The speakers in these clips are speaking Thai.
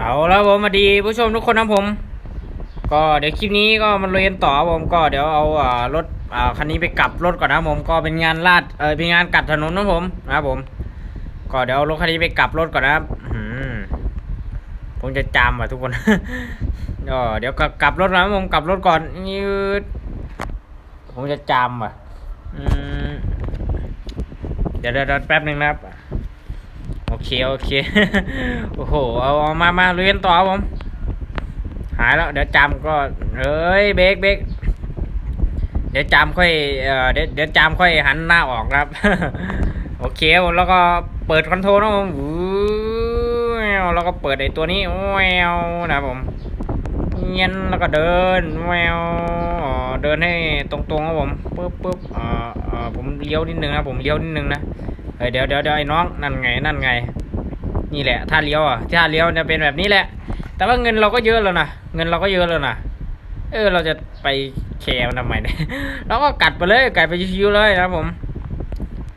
เอาแล้วผมมาดีผู้ชมทุกคนนะผม ก็เดี๋ยวคลิปนี้ก็มาเรียนต่อผมก็เดี๋ยวเอาอ่ารถอ่าคันนี้ไปกลับรถก่อนนะผมก็เป็นงานลาดเออเป็นงานกัดถนนนะผมนะครับผม ก็เดี๋ยวรถคันนี้ไปกลับรถก่อนนะครับอืมผมจะจามว่ะทุกคนก็เดี๋ยวกลับกลับรถนะผมกลับรถก่อนยืดผมจะจามว่ะเดี๋ยวเดี๋ยวแป๊บหนึ่งนะครับ เคโอเค โอ้โห เอาเอามามาเรียนต่อผม หายแล้ว เดี๋ยวจำก็เฮ้ยเบรกเบรกเดี๋ยวจำค่อยเอ่อเดี๋ยวเดี๋ยวจำค่อยหันหน้าออกครับ โอเคแล้วก็เปิดคอนโทรลนะผมวแล้วก็เปิดไอ้ตัวนี้แววนะผมเงี้ยนแล้วก็เดินแววเดินให้ตรงๆครับผมปึ๊บปึ๊บอ่าผมเลี้ยวนิดนึงนะผมเลี้ยวนิดนึงนะ เฮ้ยเดี๋ยวเดี๋ยวเดี๋ยวไอ้น้องนั่นไงนั่นไง นี่แหละถ้าเลี้ยวอะถ้าเลี้ยวจะเป็นแบบนี้แหละ แต่ว่าเงินเราก็เยอะแล้วนะเงินเราก็เยอะแล้วนะเออเราจะไปแคร์มันทำไมเนี่ยเราก็กัดไปเลยกัดไปชิวๆเลยนะผม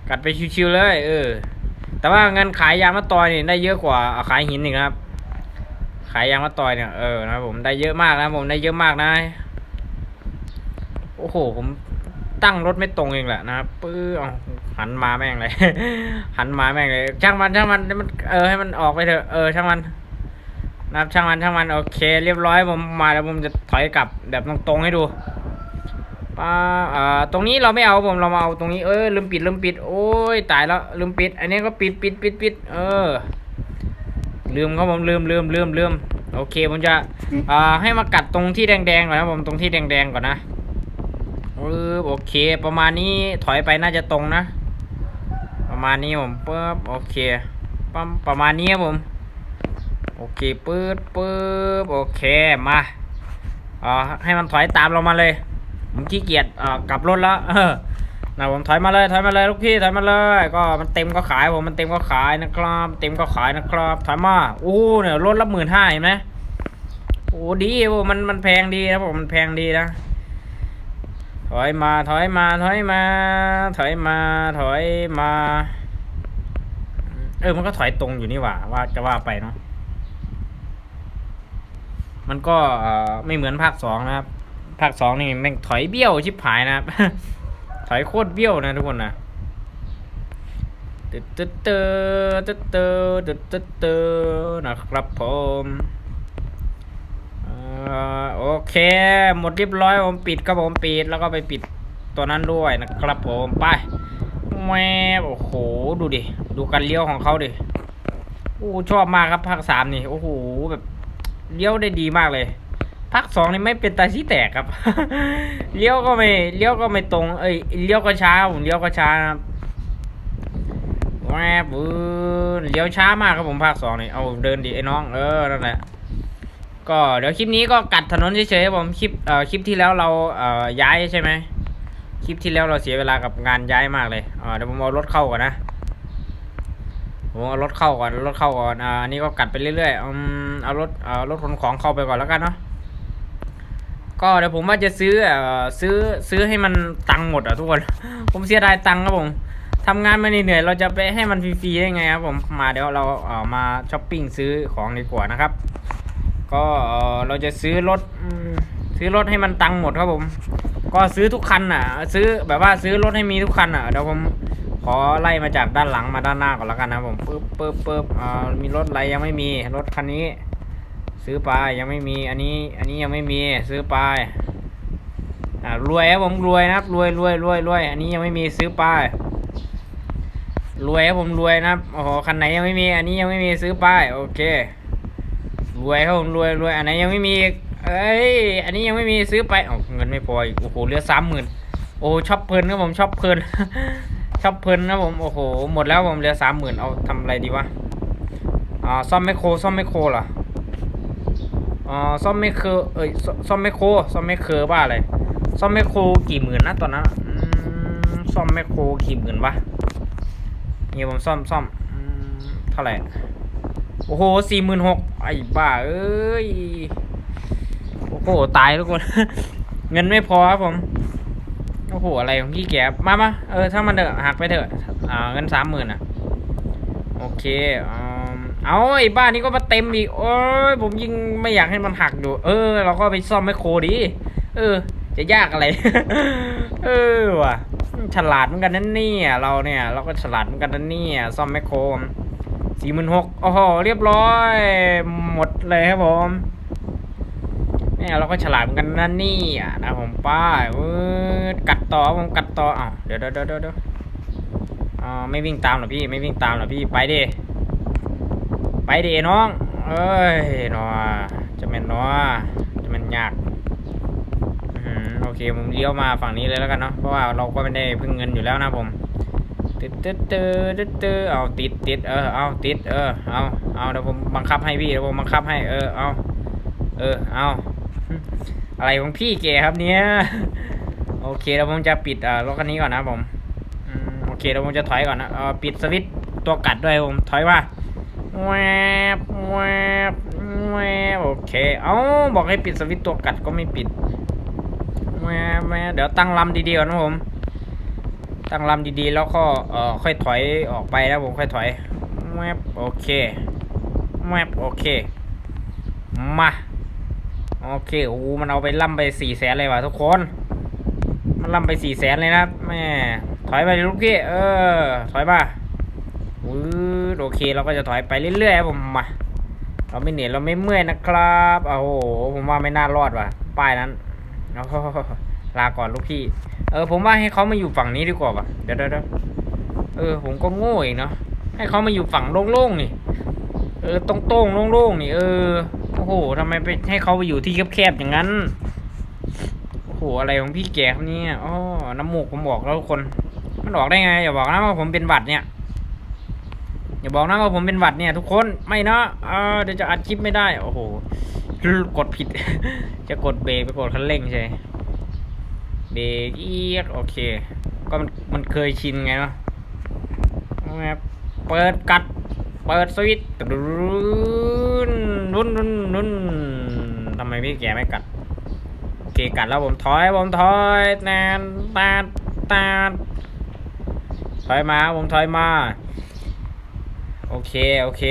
กัดไปชิวๆเลย เออ แต่ว่าเงินขายยางมะตอยนี่ได้เยอะกว่าขายหินอีกนะครับ ขายยางมะตอยเนี่ยเออนะผมได้เยอะมากนะผมได้เยอะมากนะโอ้โหผม ตั้งรถไม่ตรงเองแหละนะครับปื้ออหันมาแม่งเลย หันมาแม่งเลย ช่างมันช่างมันให้มัน เออให้มันออกไปเถอะเออช่างมันนะครับช่างมันช่างมันโอเค เรียบร้อยผมมาแล้วผมจะถอยกลับแบบตรงๆให้ดูป้าอ่าตรงนี้เราไม่เอาผมเรามาเอาตรงนี้เออลืมปิดลืมปิด โอ้ยตายแล้วลืมปิด อันนี้ก็ปิดปิดปิดปิดเออ ลืมครับผมลืมลืมลืมลืมโอเคผมจะอ่าให้มากัดตรงที่แดงๆก่อนนะผมตรงที่แดงๆก่อนนะ เออโอเค ประมาณนี้ถอยไปน่าจะตรงนะ ประมาณนี้ผมปึ๊บโอเคปั๊มประมาณนี้ผมโอเคปื๊ดปื๊บโอเคมาเอ่าให้มันถอยตามเรามาเลยผมขี้เกียจเอ่อกลับรถแล้วเออนะผมถอยมาเลยถอยมาเลยลูกพี่ถอยมาเลย ก็มันเต็มก็ขายผมมันเต็มก็ขายนะครับ เต็มก็ขายนะครับถอยมาโอ้เนี่ยรถละหมื่นห้าเห็นไหมโอ้ดีโอ้มันมันแพงดีนะผมมันแพงดีนะ ถอยมาถอยมาถอยมา ถอยมาถอยมา เออมันก็ถอยตรงอยู่นี่หว่า ว่าจะว่าไปเนาะมันก็ไม่เหมือนภาคสองนะครับ ภาคสองนี่แม่งถอยเบี้ยวชิบหายนะครับ ถอยโคตรเบี้ยวนะทุกคนนะตึ๊ดตึ๊ดเตอตึ๊ดเตอตึ๊ตึ๊ดเตอนะครับผม อโอเค หมดเรียบร้อยผมปิดครับผมปิดแล้วก็ไปปิดตัวนั้นด้วยนะครับผมไปแมวโอ้โหดูดิ ดูการเลี้ยวของเขาดิโอ้ชอบมากครับภาคสามนี่โอ้โหแบบเลี้ยวได้ดีมากเลยภาคสองนี่ไม่เป็นตาชี้แตกครับ เลี้ยวก็ไม่เลี้ยวก็ไม่ตรง เอ้ยเลี้ยวก็ช้าผมเลี้ยวก็ช้านะครับแวบเลี้ยวช้ามากครับผมภาคสองนี่เอาเดินดิไอ้น้องเออนั่นแหละ ก็เดี๋ยวคลิปนี้ก็กัดถนนเฉยๆผมคลิปเอ่อคลิปที่แล้วเราเอ่อย้ายใช่ไหมคลิปที่แล้วเราเสียเวลากับงานย้ายมากเลยอ่าเดี๋ยวผมเอารถเข้าก่อนนะผมเอารถเข้าก่อนรถเข้าก่อนอ่าอันนี้ก็กัดไปเรื่อยๆอืมเอารถเอารถขนของเข้าไปก่อนแล้วกันเนาะก็เดี๋ยวผมว่าจะซื้อเอ่อซื้อซื้อให้มันตังค์หมดอะทุกคน ผมเสียดายตังค์ครับผมทำงานมาเหนื่อยเราจะไปให้มันฟรีๆได้ไงครับผมมาเดี๋ยวเราเอ่อมาช้อปปิ้งซื้อของดีกว่านะครับ ก็เอ่อเราจะซื้อรถอืมซื้อรถให้มันตังค์หมดครับผม ก็ซื้อทุกคันอะ ซื้อแบบว่าซื้อรถให้มีทุกคันอะเดี๋ยวผมขอไล่มาจากด้านหลังมาด้านหน้าก่อนแล้วกันนะครับผมปึ๊บปึ๊บปึ๊บอ่ามีรถอะไรยังไม่มีรถคันนี้ ซื้อไปยังไม่มีอันนี้อันนี้ยังไม่มีซื้อไปอ่ารวยครับผมรวยนะครับรวยรวยรวยรวยอันนี้ยังไม่มีซื้อไปรวยครับผมรวยนะครับโอ้โหคันไหนยังไม่มี อันนี้ยังไม่มีซื้อไปโอเค รวยครับผมรวยรวยอันไหนยังไม่มีเอ้ยอันนี้ยังไม่มีซื้อไปเอาเงินไม่พออีกโอ้โหเหลือสามหมื่นโอ้ช็อปเพลินครับผมช็อปเพลินช็อปเพลินนะผมโอ้โหหมดแล้วผมเหลือสามหมื่นเอาทำอะไรดีวะอ่าซ่อมไมโครซ่อมไมโครเหรออ่าซ่อมไมโครเอ้ยซ่อมไมโครซ่อมไมโครบ้าอะไรซ่อมไมโครกี่หมื่นนะตอนนั้นซ่อมไมโครกี่หมื่นวะนี่ผมซ่อมซ่อมอืมเท่าไหร่โอ้โหสี่หมื่นหก ไอ้บ้าเอ้ย โอ้โห ตายทุกคน เงินไม่พอครับผม โอ้โห อะไรของพี่แกมามาเออ ถ้ามันเถอะหักไปเถอะ อ่า เงินสามหมื่นอะ โอเคอ่าเอาไอ้บ้านนี้ก็มาเต็มอีก โอ้ย ผมยิงไม่อยากให้มันหักอยู่ เออ เราก็ไปซ่อมแมโครดี เออ จะยากอะไร เออว่ะ ฉลาดเหมือนกันนั่นเนี่ย เราเนี่ย เราก็ฉลาดเหมือนกันนั่นเนี่ย ซ่อมแมโคร สี่หมื่นหกโอ้โหเรียบร้อย หมดเลยครับผมเนี่ยเราก็ฉลาดเหมือนกันนั่นนี่อะนะผมป้ายกัดต่อผมกัดต่ออ้าวเดี๋ยวเดี๋ยวเดี๋ยวเดี๋ยวอ่าไม่วิ่งตามหรอพี่ไม่วิ่งตามหรอพี่ไปดิไปดิน้อง เอ้ยหนอจะเป็นหนอจะเป็นยากอื้อหือโอเคผมเลี้ยวมาฝั่งนี้เลยแล้วกันเนาะเพราะว่าเราก็ไม่ได้พึ่งเงินอยู่แล้วนะผม ตึ๊ดตึ๊ดตึ๊ดตึ๊ดตึ๊ดเอาติดติดเออเอาติดเออเอาเอาเดี๋ยวผมบังคับให้พี่เดี๋ยวผมบังคับให้เออเอาเออเอาอะไรของพี่เก๋ครับเนี่ยโอเคแล้วผมจะปิดอ่ารถคันนี้ก่อนนะผมโอเคแล้วผมจะถอยก่อนนะเออปิดสวิตตัวกัดด้วยผมถอยมาแวบแวบแวบโอเคเอาบอกให้ปิดสวิตตัวกัดก็ไม่ปิดแวบแวบเดี๋ยวตั้งลำดีๆก่อนนะผม ตั้งลำดีๆ แล้วก็เอ่อค่อยถอยออกไปนะผมค่อยถอยแวบโอเคแวบโอเค มา โอเคโอ้มันเอาไปล่ำไปสี่แสนเลยว่ะทุกคน มันล่ำไปสี่แสนเลยนะแม่ถอยไปลูกพี่เออ ถอยมาวืดโอเคเราก็จะถอยไปเรื่อยๆผมมาเราไม่เหนื่อยเราไม่เมื่อยนะครับโอ้โหผมว่าไม่น่ารอดว่ะป้ายนั้นโอ้ ลาก่อนลูกพี่ เออ ผมว่าให้เขามาอยู่ฝั่งนี้ดีกว่าว่ะเดี๋ยวเดี๋ยวเออ ผมก็โง่อีกเนาะให้เขามาอยู่ฝั่งโล่งๆนี่ เออตรงๆโล่งๆนี่ เออโอ้โหทำไมไปให้เขาไปอยู่ที่แคบๆอย่างนั้นโอ้โหอะไรของพี่แกครับเนี่ยอ๋อน้ำมูกผมบอกแล้วทุกคน มันออกได้ไงอย่าบอกนะว่าผมเป็นหวัดเนี่ยอย่าบอกนะว่าผมเป็นหวัดเนี่ยทุกคนไม่นะอ่าเดี๋ยวจะอัดคลิปไม่ได้ โอ้โหกดผิด จะกดเบรกไปกดคันเร่งใช่ เบรกเอียดโอเค ก็มันมันเคยชินไงเนาะเปิดกัด เปิดสวิตช์รุนรุนรุนรุนทำไมพี่แกไม่กัดโอเคกัดแล้วผมถอยผมถอยแตนตนแตนถอยมาผมถอยมา โอเคโอเค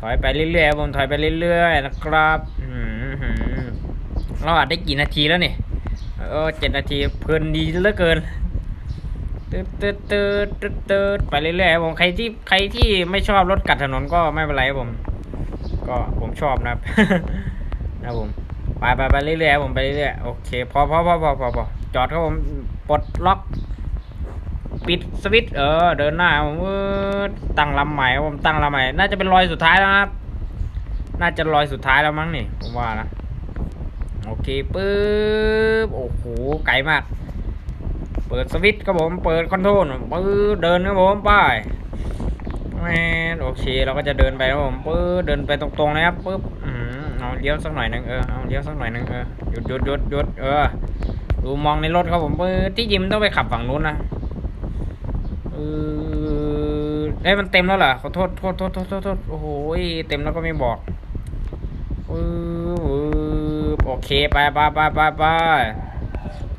ถอยไปเรื่อยๆผมถอยไปเรื่อยๆนะครับเราอัดได้กี่นาทีแล้วนี่ เออเจ็ดนาทีเพลินดีเหลือเกินตืดตืดตืดตืดตืดไปเรื่อยๆผมใครที่ใครที่ไม่ชอบรถกัดถนนก็ไม่เป็นไรผม ก็ผมชอบนะครับนะผมไปไปไปเรื่อยๆผมไปเรื่อยๆโอเคพอพอพอพอพอพอจอดครับผมปลดล็อก ปิดสวิตช์เออ เดินหน้าผมตั้งลำใหม่ผมตั้งลำใหม่ น่าจะเป็นรอยสุดท้ายแล้วนะครับ น่าจะรอยสุดท้ายแล้วมั้งนี่ผมว่านะ โอเคปึ๊บโอ้โหไกลมาก เปิดสวิตช์ครับผมเปิดคอนโทรลปึ๊บเดินครับผมไปแมนโอเคเราก็จะเดินไปครับผมปึ๊บเดินไปตรงๆนะครับปึ๊บอืมเอาเลี้ยวสักหน่อยหนึงเออเอาเลี้ยวสักหน่อยหนึงเออหยุดหยุดหยุดหยุดเออดูมองในรถครับผมปึ๊บที่ยิมต้องไปขับฝั่งนู้นนะเออเอ้มันเต็มแล้วเหรอขอโทษโทษโทษโทษโทษโอ้โหเต็มแล้วก็ไม่บอกเออ เคไปไปไปไปไป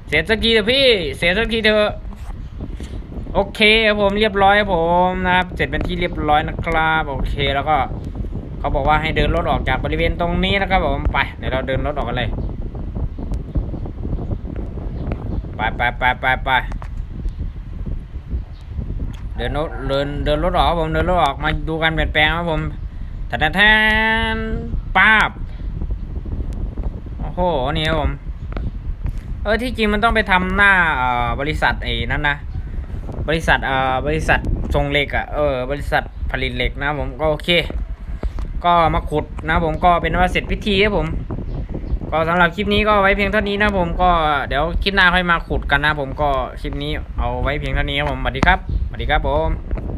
เสร็จสักทีเถอะพี่ เสร็จสักทีเถอะโอเคครับผมเรียบร้อยครับผมนะครับเสร็จเป็นที่เรียบร้อยนะครับโอเคแล้วก็เขาบอกว่าให้เดินรถออกจากบริเวณตรงนี้นะครับผมไปเดี๋ยวเราเดินรถออกกันเลยไปไปไปไปไปเดินรถเดินเดินรถออกผมเดินรถออกมาดูการเปลี่ยนแปลงครับผมแทนแทนป้าบ โอ้โหนี่ครับผม เออที่จริงมันต้องไปทำหน้าเอ่อบริษัทไอ้นั่นนะ บริษัทเอ่อบริษัททรงเหล็กอะ่ะเออ บริษัทผลิตเหล็กนะผมก็โอเค ก็มาขุดนะผมก็เป็นว่าเสร็จพิธีครับผม ก็สำหรับคลิปนี้ก็ไว้เพียงเท่านี้นะผมก็เดี๋ยวคลิปหน้าค่อยมาขุดกันนะผมก็คลิปนี้เอาไว้เพียงเท่านี้ครับผมสวัสดีครับสวัสดีครับผม